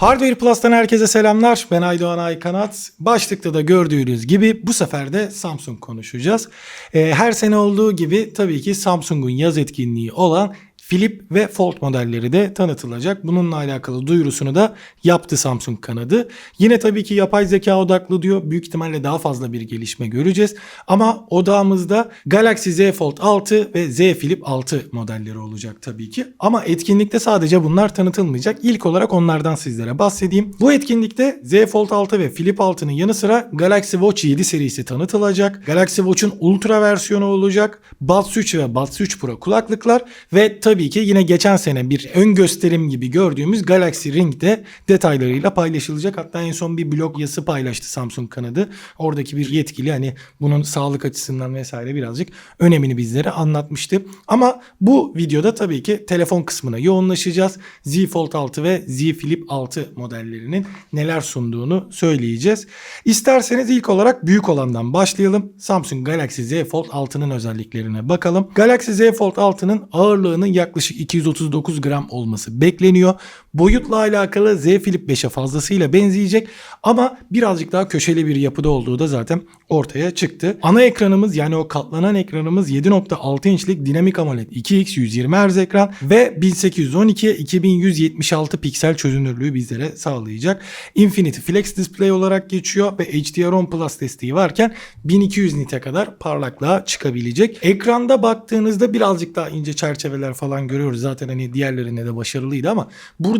Hardware Plus'tan herkese selamlar. Ben Aydoğan Aykanat. Başlıkta da gördüğünüz gibi bu sefer de Samsung konuşacağız. Ee, her sene olduğu gibi tabii ki Samsung'un yaz etkinliği olan Flip ve Fold modelleri de tanıtılacak. Bununla alakalı duyurusunu da yaptı Samsung kanadı. Yine tabii ki yapay zeka odaklı diyor. Büyük ihtimalle daha fazla bir gelişme göreceğiz. Ama odağımızda Galaxy Z Fold 6 ve Z Flip 6 modelleri olacak tabii ki. Ama etkinlikte sadece bunlar tanıtılmayacak. İlk olarak onlardan sizlere bahsedeyim. Bu etkinlikte Z Fold 6 ve Flip 6'nın yanı sıra Galaxy Watch 7 serisi tanıtılacak. Galaxy Watch'un Ultra versiyonu olacak. Buds 3 ve Buds 3 Pro kulaklıklar ve tabii ki yine geçen sene bir ön gösterim gibi gördüğümüz Galaxy Ring de detaylarıyla paylaşılacak. Hatta en son bir blog yazısı paylaştı Samsung kanadı. Oradaki bir yetkili hani bunun sağlık açısından vesaire birazcık önemini bizlere anlatmıştı. Ama bu videoda tabii ki telefon kısmına yoğunlaşacağız. Z Fold 6 ve Z Flip 6 modellerinin neler sunduğunu söyleyeceğiz. İsterseniz ilk olarak büyük olandan başlayalım. Samsung Galaxy Z Fold 6'nın özelliklerine bakalım. Galaxy Z Fold 6'nın ağırlığının yaklaşık 239 gram olması bekleniyor. Boyutla alakalı Z Flip 5'e fazlasıyla benzeyecek ama birazcık daha köşeli bir yapıda olduğu da zaten ortaya çıktı. Ana ekranımız yani o katlanan ekranımız 7.6 inçlik dinamik AMOLED 2x 120 Hz ekran ve 1812 2176 piksel çözünürlüğü bizlere sağlayacak. Infinity Flex Display olarak geçiyor ve HDR10 Plus desteği varken 1200 nite kadar parlaklığa çıkabilecek. Ekranda baktığınızda birazcık daha ince çerçeveler falan görüyoruz. Zaten hani diğerlerinde de başarılıydı ama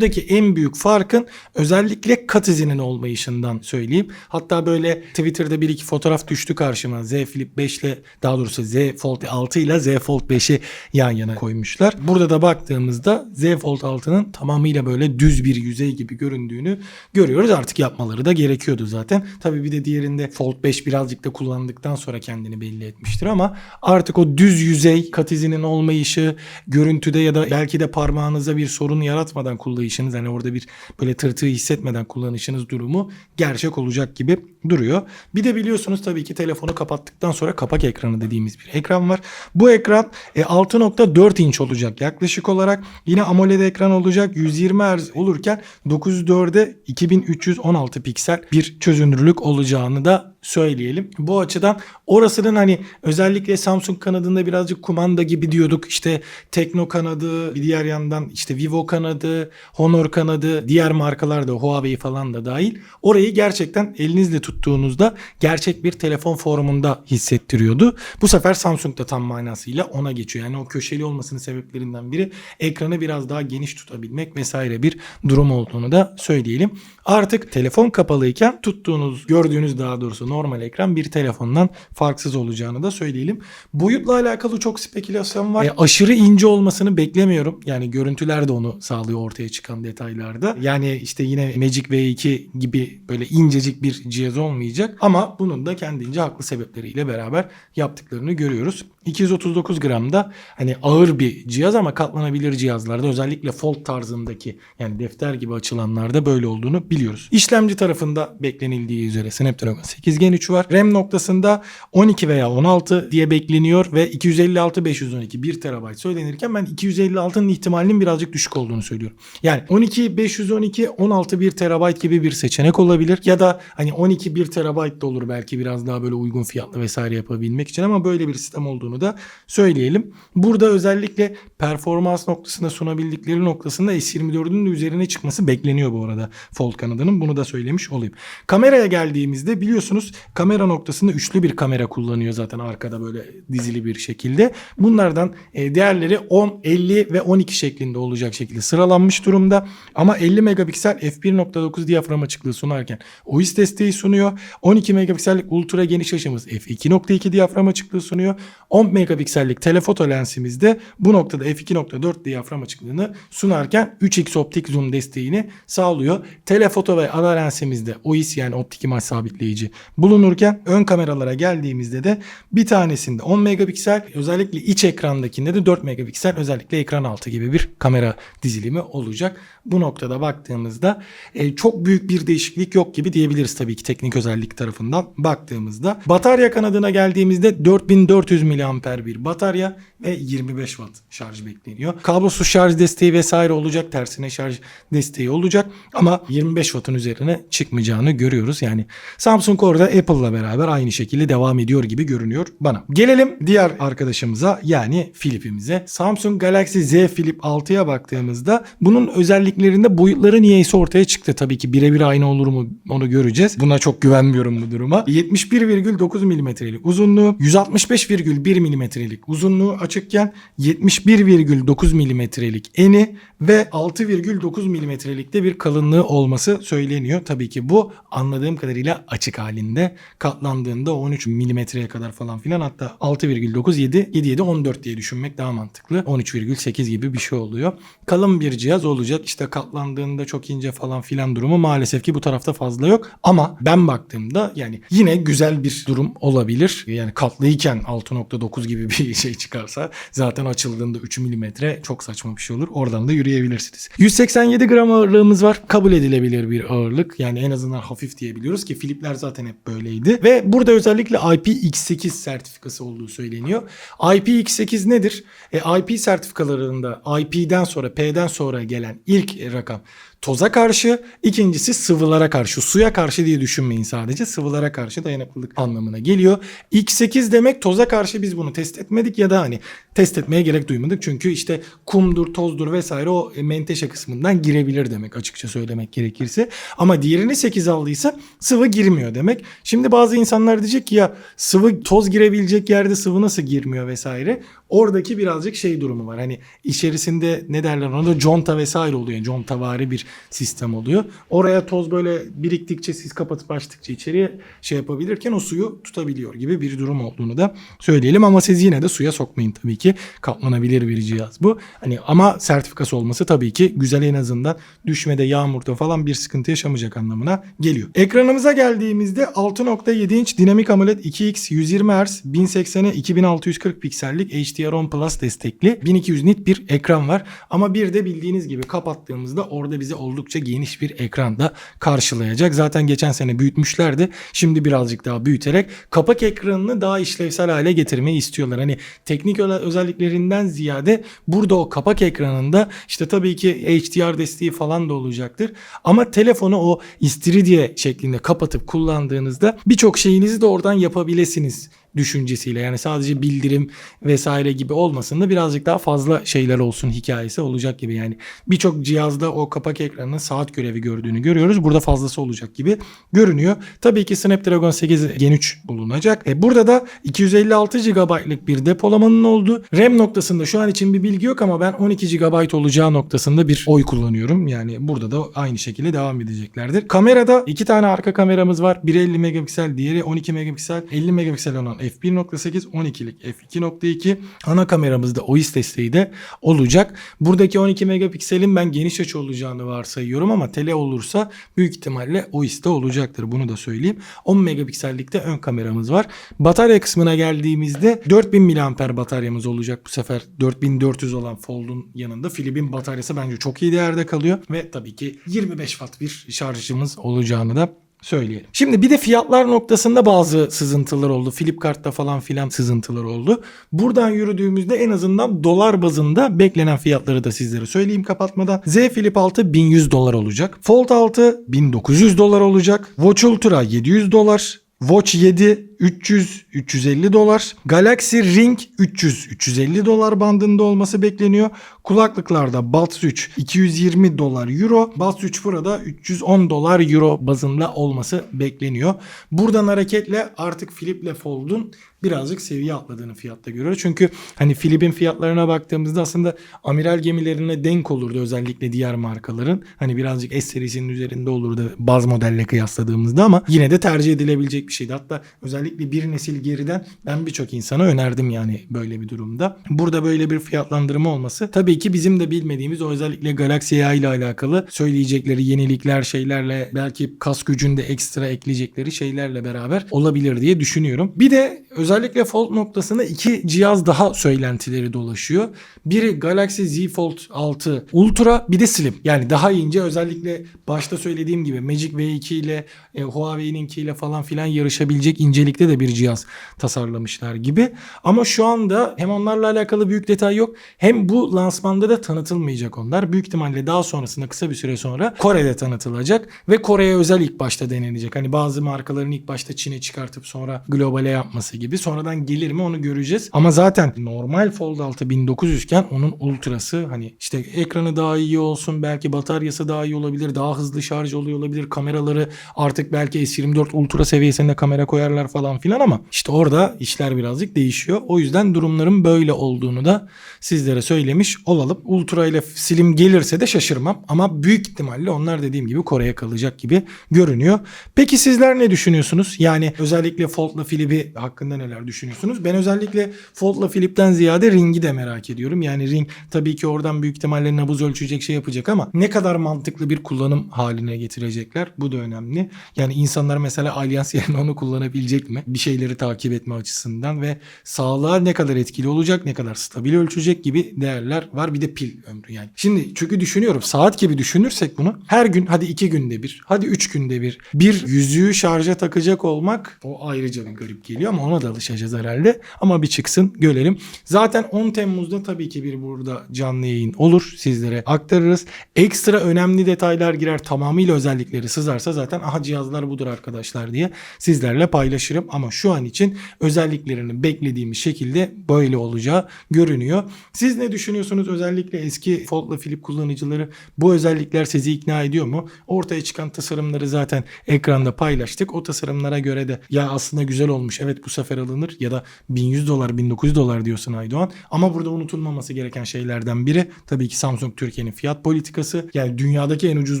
buradaki en büyük farkın özellikle kat izinin olmayışından söyleyeyim. Hatta böyle Twitter'da bir iki fotoğraf düştü karşıma. Z Flip 5 ile daha doğrusu Z Fold 6 ile Z Fold 5'i yan yana koymuşlar. Burada da baktığımızda Z Fold 6'nın tamamıyla böyle düz bir yüzey gibi göründüğünü görüyoruz. Artık yapmaları da gerekiyordu zaten. Tabii bir de diğerinde Fold 5 birazcık da kullandıktan sonra kendini belli etmiştir ama artık o düz yüzey kat izinin olmayışı, görüntüde ya da belki de parmağınıza bir sorun yaratmadan kullanışınız hani orada bir böyle tırtığı hissetmeden kullanışınız durumu gerçek olacak gibi duruyor. Bir de biliyorsunuz tabii ki telefonu kapattıktan sonra kapak ekranı dediğimiz bir ekran var. Bu ekran e, 6.4 inç olacak yaklaşık olarak. Yine AMOLED ekran olacak 120 Hz olurken 904'e 2316 piksel bir çözünürlük olacağını da söyleyelim. Bu açıdan orasının hani özellikle Samsung kanadında birazcık kumanda gibi diyorduk. İşte Tekno kanadı, bir diğer yandan işte Vivo kanadı, Honor kanadı, diğer markalar da Huawei falan da dahil. Orayı gerçekten elinizle tuttuğunuzda gerçek bir telefon formunda hissettiriyordu. Bu sefer Samsung da tam manasıyla ona geçiyor. Yani o köşeli olmasının sebeplerinden biri ekranı biraz daha geniş tutabilmek vesaire bir durum olduğunu da söyleyelim. Artık telefon kapalıyken tuttuğunuz, gördüğünüz daha doğrusu normal ekran bir telefondan farksız olacağını da söyleyelim. Boyutla alakalı çok spekülasyon var. E, aşırı ince olmasını beklemiyorum. Yani görüntüler de onu sağlıyor ortaya çıkan detaylarda. Yani işte yine Magic V2 gibi böyle incecik bir cihaz olmayacak. Ama bunun da kendince haklı sebepleriyle beraber yaptıklarını görüyoruz. 239 gramda hani ağır bir cihaz ama katlanabilir cihazlarda özellikle fold tarzındaki yani defter gibi açılanlarda böyle olduğunu biliyoruz. İşlemci tarafında beklenildiği üzere Snapdragon 8 Gen 3 var. RAM noktasında 12 veya 16 diye bekleniyor ve 256 512 1 TB söylenirken ben 256'nın ihtimalinin birazcık düşük olduğunu söylüyorum. Yani 12 512 16 1 TB gibi bir seçenek olabilir ya da hani 12 1 TB da olur belki biraz daha böyle uygun fiyatlı vesaire yapabilmek için ama böyle bir sistem olduğunu da söyleyelim. Burada özellikle performans noktasında sunabildikleri noktasında S24'ün de üzerine çıkması bekleniyor bu arada Fold kanadının. Bunu da söylemiş olayım. Kameraya geldiğimizde biliyorsunuz kamera noktasında üçlü bir kamera kullanıyor zaten arkada böyle dizili bir şekilde. Bunlardan e, değerleri 10, 50 ve 12 şeklinde olacak şekilde sıralanmış durumda. Ama 50 megapiksel f1.9 diyafram açıklığı sunarken OIS desteği sunuyor. 12 megapiksellik ultra geniş açımız f2.2 diyafram açıklığı sunuyor. 10 megapiksellik telefoto lensimiz de bu noktada f2.4 diyafram açıklığını sunarken 3x optik zoom desteğini sağlıyor. Telefoto ve ana lensimizde OIS yani optik imaj sabitleyici bulunurken ön kameralara geldiğimizde de bir tanesinde 10 megapiksel özellikle iç ekrandakinde de 4 megapiksel özellikle ekran altı gibi bir kamera dizilimi olacak. Bu noktada baktığımızda e, çok büyük bir değişiklik yok gibi diyebiliriz tabii ki teknik özellik tarafından baktığımızda. Batarya kanadına geldiğimizde 4400 mAh bir batarya ve 25 watt şarj bekleniyor. Kablosuz şarj desteği vesaire olacak. Tersine şarj desteği olacak. Ama 25 wattın üzerine çıkmayacağını görüyoruz. Yani Samsung orada Apple'la beraber aynı şekilde devam ediyor gibi görünüyor bana. Gelelim diğer arkadaşımıza yani Flip'imize. Samsung Galaxy Z Flip 6'ya baktığımızda bunun özelliklerinde boyutları niyeyse ortaya çıktı. Tabii ki birebir aynı olur mu onu göreceğiz. Buna çok güvenmiyorum bu duruma. 71,9 mm'lik uzunluğu, 165,1 mm'lik uzunluğu açıkken 71,9 mm'lik eni ve 6,9 mm'lik de bir kalınlığı olması söyleniyor. Tabii ki bu anladığım kadarıyla açık halinde katlandığında 13 mm'ye kadar falan filan hatta 6,9 7 7 7 14 diye düşünmek daha mantıklı. 13,8 gibi bir şey oluyor. Kalın bir cihaz olacak. İşte katlandığında çok ince falan filan durumu maalesef ki bu tarafta fazla yok. Ama ben baktığımda yani yine güzel bir durum olabilir. Yani katlıyken 6.9 gibi bir şey çıkarsa zaten açıldığında 3 mm çok saçma bir şey olur. Oradan da yürüyebilirsiniz. 187 gram ağırlığımız var. Kabul edilebilir bir ağırlık. Yani en azından hafif diyebiliyoruz ki Filipler zaten hep böyleydi. Ve burada özellikle IPX8 sertifikası olduğu söyleniyor. IPX8 nedir? E, IP sertifikalarında IP'den sonra P'den sonra gelen ilk rakam toza karşı, ikincisi sıvılara karşı. Suya karşı diye düşünmeyin sadece. Sıvılara karşı dayanıklılık anlamına geliyor. X8 demek toza karşı biz bunu test etmedik ya da hani test etmeye gerek duymadık. Çünkü işte kumdur, tozdur vesaire o menteşe kısmından girebilir demek açıkça söylemek gerekirse. Ama diğerini 8 aldıysa sıvı girmiyor demek. Şimdi bazı insanlar diyecek ki ya sıvı toz girebilecek yerde sıvı nasıl girmiyor vesaire. Oradaki birazcık şey durumu var. Hani içerisinde ne derler ona da conta vesaire oluyor. Contavari bir sistem oluyor. Oraya toz böyle biriktikçe siz kapatıp açtıkça içeriye şey yapabilirken o suyu tutabiliyor gibi bir durum olduğunu da söyleyelim. Ama siz yine de suya sokmayın tabii ki. Katlanabilir bir cihaz bu. Hani ama sertifikası olması tabii ki güzel en azından düşmede yağmurda falan bir sıkıntı yaşamayacak anlamına geliyor. Ekranımıza geldiğimizde 6.7 inç dinamik AMOLED 2x 120 Hz 1080'e 2640 piksellik HDR10 Plus destekli 1200 nit bir ekran var. Ama bir de bildiğiniz gibi kapattığımızda orada bize oldukça geniş bir ekran da karşılayacak. Zaten geçen sene büyütmüşlerdi. Şimdi birazcık daha büyüterek kapak ekranını daha işlevsel hale getirmeyi istiyorlar. Hani teknik özel- özelliklerinden ziyade burada o kapak ekranında işte tabii ki HDR desteği falan da olacaktır. Ama telefonu o istiridye şeklinde kapatıp kullandığınızda birçok şeyinizi de oradan yapabilirsiniz düşüncesiyle yani sadece bildirim vesaire gibi olmasın da birazcık daha fazla şeyler olsun hikayesi olacak gibi. Yani birçok cihazda o kapak ekranının saat görevi gördüğünü görüyoruz. Burada fazlası olacak gibi görünüyor. Tabii ki Snapdragon 8 Gen 3 bulunacak. E burada da 256 GB'lık bir depolamanın olduğu RAM noktasında şu an için bir bilgi yok ama ben 12 GB olacağı noktasında bir oy kullanıyorum. Yani burada da aynı şekilde devam edeceklerdir. Kamerada iki tane arka kameramız var. Biri 50 megapiksel diğeri 12 megapiksel. 50 megapiksel olan f1.8 12'lik f2.2 ana kameramızda OIS desteği de olacak. Buradaki 12 megapikselin ben geniş açı olacağını varsayıyorum ama tele olursa büyük ihtimalle OIS de olacaktır. Bunu da söyleyeyim. 10 megapiksellikte ön kameramız var. Batarya kısmına geldiğimizde 4000 mAh bataryamız olacak bu sefer. 4400 olan Fold'un yanında Philip'in bataryası bence çok iyi değerde kalıyor ve tabii ki 25 watt bir şarjımız olacağını da söyleyelim. Şimdi bir de fiyatlar noktasında bazı sızıntılar oldu. Flipkart'ta falan filan sızıntılar oldu. Buradan yürüdüğümüzde en azından dolar bazında beklenen fiyatları da sizlere söyleyeyim kapatmadan. Z Flip 6 1100 dolar olacak. Fold 6 1900 dolar olacak. Watch Ultra 700 dolar. Watch 7 300 350 dolar. Galaxy Ring 300 350 dolar bandında olması bekleniyor. Kulaklıklarda Buds 3 220 dolar euro. Buds 3 Pro'da 310 dolar euro bazında olması bekleniyor. Buradan hareketle artık Philip'le Fold'un birazcık seviye atladığını fiyatta görüyoruz. Çünkü hani Philip'in fiyatlarına baktığımızda aslında amiral gemilerine denk olurdu özellikle diğer markaların. Hani birazcık S serisinin üzerinde olurdu baz modelle kıyasladığımızda ama yine de tercih edilebilecek bir şeydi. Hatta özellikle bir nesil geriden ben birçok insana önerdim yani böyle bir durumda. Burada böyle bir fiyatlandırma olması tabii ki bizim de bilmediğimiz o özellikle Galaxy AI ile alakalı söyleyecekleri yenilikler şeylerle belki kas gücünde ekstra ekleyecekleri şeylerle beraber olabilir diye düşünüyorum. Bir de özellikle Fold noktasında iki cihaz daha söylentileri dolaşıyor. Biri Galaxy Z Fold 6 Ultra bir de Slim. Yani daha ince özellikle başta söylediğim gibi Magic V2 ile e, Huawei'ninki ile falan filan yarışabilecek incelikte özellikle de bir cihaz tasarlamışlar gibi. Ama şu anda hem onlarla alakalı büyük detay yok hem bu lansmanda da tanıtılmayacak onlar. Büyük ihtimalle daha sonrasında kısa bir süre sonra Kore'de tanıtılacak ve Kore'ye özel ilk başta denenecek. Hani bazı markaların ilk başta Çin'e çıkartıp sonra globale yapması gibi. Sonradan gelir mi onu göreceğiz. Ama zaten normal Fold 6 1900 iken onun ultrası hani işte ekranı daha iyi olsun belki bataryası daha iyi olabilir daha hızlı şarj oluyor olabilir kameraları artık belki S24 ultra seviyesinde kamera koyarlar falan filan ama işte orada işler birazcık değişiyor. O yüzden durumların böyle olduğunu da sizlere söylemiş olalım. Ultra ile Slim gelirse de şaşırmam ama büyük ihtimalle onlar dediğim gibi Kore'ye kalacak gibi görünüyor. Peki sizler ne düşünüyorsunuz? Yani özellikle Fold'la Flip'i hakkında neler düşünüyorsunuz? Ben özellikle Fold'la Flip'ten ziyade Ring'i de merak ediyorum. Yani Ring tabii ki oradan büyük ihtimalle nabız ölçecek şey yapacak ama ne kadar mantıklı bir kullanım haline getirecekler? Bu da önemli. Yani insanlar mesela Allianz yerine onu kullanabilecek mi? Bir şeyleri takip etme açısından ve sağlığa ne kadar etkili olacak, ne kadar stabil ölçecek gibi değerler var. Bir de pil ömrü yani. Şimdi çünkü düşünüyorum saat gibi düşünürsek bunu her gün hadi iki günde bir, hadi üç günde bir bir yüzüğü şarja takacak olmak o ayrıca bir garip geliyor ama ona da alışacağız herhalde. Ama bir çıksın görelim. Zaten 10 Temmuz'da tabii ki bir burada canlı yayın olur. Sizlere aktarırız. Ekstra önemli detaylar girer tamamıyla özellikleri sızarsa zaten aha cihazlar budur arkadaşlar diye sizlerle paylaşırım. Ama şu an için özelliklerini beklediğimiz şekilde böyle olacağı görünüyor. Siz ne düşünüyorsunuz? Özellikle eski Fold'la Flip kullanıcıları bu özellikler sizi ikna ediyor mu? Ortaya çıkan tasarımları zaten ekranda paylaştık. O tasarımlara göre de ya aslında güzel olmuş evet bu sefer alınır ya da 1100 dolar 1900 dolar diyorsun Aydoğan. Ama burada unutulmaması gereken şeylerden biri tabii ki Samsung Türkiye'nin fiyat politikası. Yani dünyadaki en ucuz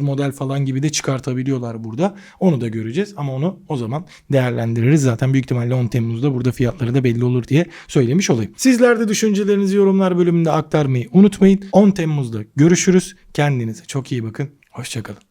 model falan gibi de çıkartabiliyorlar burada. Onu da göreceğiz ama onu o zaman değerlendiririz. Zaten büyük ihtimalle 10 Temmuz'da burada fiyatları da belli olur diye söylemiş olayım. Sizler de düşüncelerinizi yorumlar bölümünde aktarmayı unutmayın. 10 Temmuz'da görüşürüz. Kendinize çok iyi bakın. Hoşçakalın.